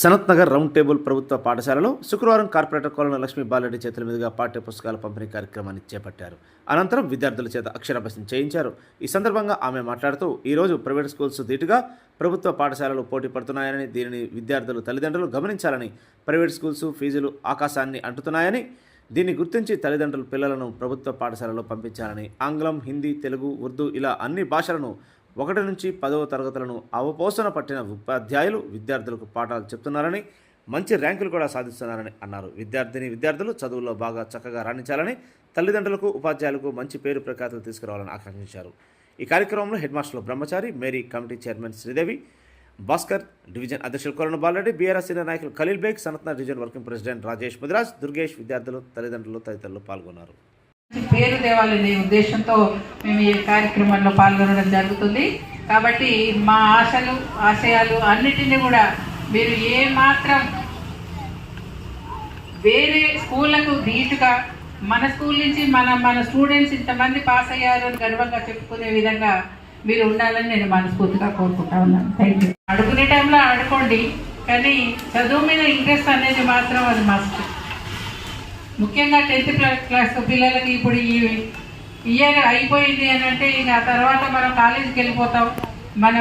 Sanath Nagar round table ప్రభుత్వ పాఠశాలలో శుక్రవారం కార్పొరేటర్ కోలన లక్ష్మీ బాలరెడ్డి చేతుల మీదుగా పాఠ్య పుస్తకాల పంపిణీ కార్యక్రమాన్ని చేపట్టారు. అనంతరం విద్యార్థుల చేత అక్షరాభ్యాసం చేయించారు. ఈ సందర్భంగా ఆమె మాట్లాడుతూ ఈరోజు ప్రైవేట్ స్కూల్స్ ధీటుగా ప్రభుత్వ పాఠశాలలు పోటీ పడుతున్నాయని దీనిని విద్యార్థులు తల్లిదండ్రులు గమనించాలని ప్రైవేట్ స్కూల్స్ ఫీజులు ఆకాశాన్ని అంటుతున్నాయని దీన్ని గుర్తించి తల్లిదండ్రులు పిల్లలను ప్రభుత్వ పాఠశాలలో పంపించాలని ఆంగ్లం హిందీ తెలుగు ఉర్దూ ఇలా అన్ని భాషలను ఒకటి నుంచి పదవ తరగతులను అవపోసన పట్టిన ఉపాధ్యాయులు విద్యార్థులకు పాఠాలు చెప్తున్నారని మంచి ర్యాంకులు కూడా సాధిస్తున్నారని అన్నారు. విద్యార్థిని విద్యార్థులు చదువుల్లో బాగా చక్కగా రాణించాలని తల్లిదండ్రులకు ఉపాధ్యాయులకు మంచి పేరు ప్రఖ్యాతులు తీసుకురావాలని ఆకాంక్షించారు. ఈ కార్యక్రమంలో హెడ్ మాస్టర్లు Brahmachari Mary committee chairman Sridevi Bhaskar division అధ్యక్షులు కొలను బాలరెడ్డి బీఆర్ఎస్ సీనియర్ నాయకులు Khaleel Baig సనత్న division working president Rajesh Mudiraj Durgesh విద్యార్థులు తల్లిదండ్రులు తదితరులు పాల్గొన్నారు. పేరు తేవాలనే ఉద్దేశంతో మేము ఈ కార్యక్రమంలో పాల్గొనడం జరుగుతుంది. కాబట్టి మా ఆశలు ఆశయాలు అన్నిటినీ కూడా మీరు ఏ మాత్రం వేరే స్కూళ్ళకు ధీటుగా మన స్కూల్ నుంచి మన మన స్టూడెంట్స్ ఇంతమంది పాస్ అయ్యారు అని గర్వంగా చెప్పుకునే విధంగా మీరు ఉండాలని నేను మనస్ఫూర్తిగా కోరుకుంటా ఉన్నాను. థ్యాంక్ యూ ఆడుకునే టైంలో ఆడుకోండి కానీ చదువు మీద ఇంట్రెస్ట్ అనేది మాత్రం అది మస్ట్ ముఖ్యంగా టెన్త్ క్లాస్ క్లాస్ పిల్లలకి ఇప్పుడు ఈ ఇయర్ అయిపోయింది అని అంటే ఇంకా ఆ తర్వాత మనం కాలేజీకి వెళ్ళిపోతాం. మన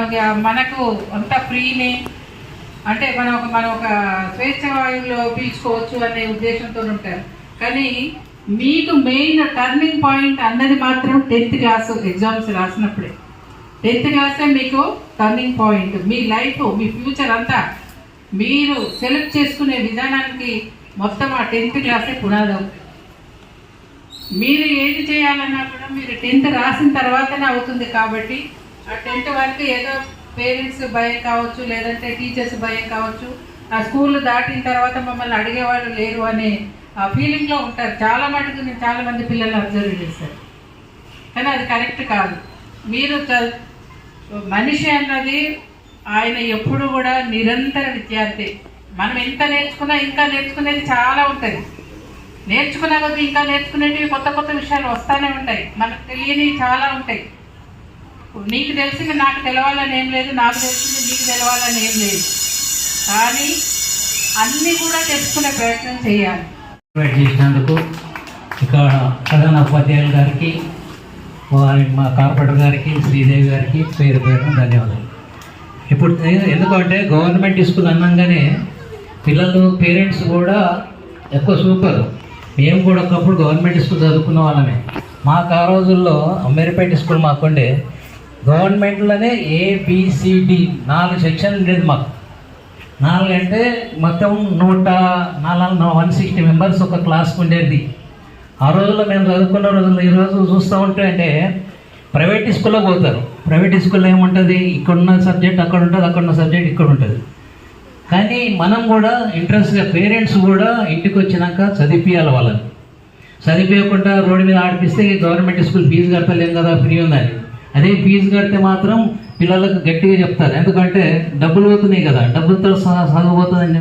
మనకు అంత ఫ్రీనే అంటే మనం ఒక మనం ఒక స్వేచ్ఛ వాయువులో పీల్చుకోవచ్చు అనే ఉద్దేశంతో ఉంటారు. కానీ మీకు మెయిన్ టర్నింగ్ పాయింట్ అన్నది మాత్రం టెన్త్ క్లాస్ ఎగ్జామ్స్ రాసినప్పుడే. టెన్త్ క్లాసే మీకు టర్నింగ్ పాయింట్ మీ లైఫ్ మీ ఫ్యూచర్ అంతా మీరు సెలెక్ట్ చేసుకునే విధానానికి మొత్తం ఆ టెన్త్ క్లాసే పునాది. అవుతుంది మీరు ఏది చేయాలన్నా కూడా మీరు టెన్త్ రాసిన తర్వాతనే అవుతుంది కాబట్టి ఆ టెన్త్ వరకు ఏదో పేరెంట్స్ భయం కావచ్చు లేదంటే టీచర్స్ భయం కావచ్చు ఆ స్కూల్ దాటిన తర్వాత మమ్మల్ని అడిగేవాళ్ళు లేరు అనే ఆ ఫీలింగ్లో ఉంటారు. చాలా మటుకు నేను చాలా మంది పిల్లలు అబ్జర్వ్ చేశారు కానీ అది కరెక్ట్ కాదు. మీరు మనిషి అన్నది ఆయన ఎప్పుడు కూడా నిరంతర విద్యార్థి మనం ఎంత నేర్చుకున్నా ఇంకా నేర్చుకునేది చాలా ఉంటుంది. నేర్చుకున్న కొద్దీ ఇంకా నేర్చుకునేటివి కొత్త కొత్త విషయాలు వస్తూనే ఉంటాయి. మనకు తెలియనివి చాలా ఉంటాయి. నీకు తెలిసింది నాకు తెలవాలని ఏం లేదు నాకు తెలిసింది నీకు తెలవాలని ఏం లేదు. కానీ అన్నీ కూడా తెలుసుకునే ప్రయత్నం చేయాలి. చేసినందుకు ఇక్కడ ప్రధాన ఉపాధ్యాయులు గారికి వారి మా కార్పొరేటర్ గారికి శ్రీదేవి గారికి పేరు పేరున ధన్యవాదాలు. ఇప్పుడు ఎందుకంటే గవర్నమెంట్ స్కూల్ అన్నాగానే పిల్లలు పేరెంట్స్ కూడా ఎక్కువ సూపర్ మేము కూడా ఒకప్పుడు గవర్నమెంట్ స్కూల్ చదువుకున్న వాళ్ళమే. మాకు ఆ రోజుల్లో అమీర్పేట స్కూల్ మాకుండే గవర్నమెంట్లోనే ఏబిసిడి నాలుగు సెక్షన్ ఉండేది మాకు. నాలుగు అంటే మొత్తం నూట నాలుగు వన్ సిక్స్టీ మెంబర్స్ ఒక క్లాస్కి ఉండేది. ఆ రోజుల్లో మేము చదువుకున్న రోజుల్లో ఈ రోజు చూస్తూ ఉంటే అంటే ప్రైవేట్ స్కూల్లో పోతారు. ప్రైవేట్ స్కూల్లో ఏముంటుంది? ఇక్కడున్న సబ్జెక్ట్ అక్కడ ఉంటుంది అక్కడున్న సబ్జెక్ట్ ఇక్కడ ఉంటుంది. కానీ మనం కూడా ఇంట్రెస్ట్గా పేరెంట్స్ కూడా ఇంటికి వచ్చినాక చదివిపియాలి వాళ్ళని. చదివిపోయకుండా రోడ్డు మీద ఆడిపిస్తే గవర్నమెంట్ స్కూల్ ఫీజు కట్టలేం కదా ఫ్రీ ఉందని. అదే ఫీజు కడితే మాత్రం పిల్లలకు గట్టిగా చెప్తారు. ఎందుకంటే డబ్బులు పోతున్నాయి కదా డబ్బులతో సహా సాగుపోతుందని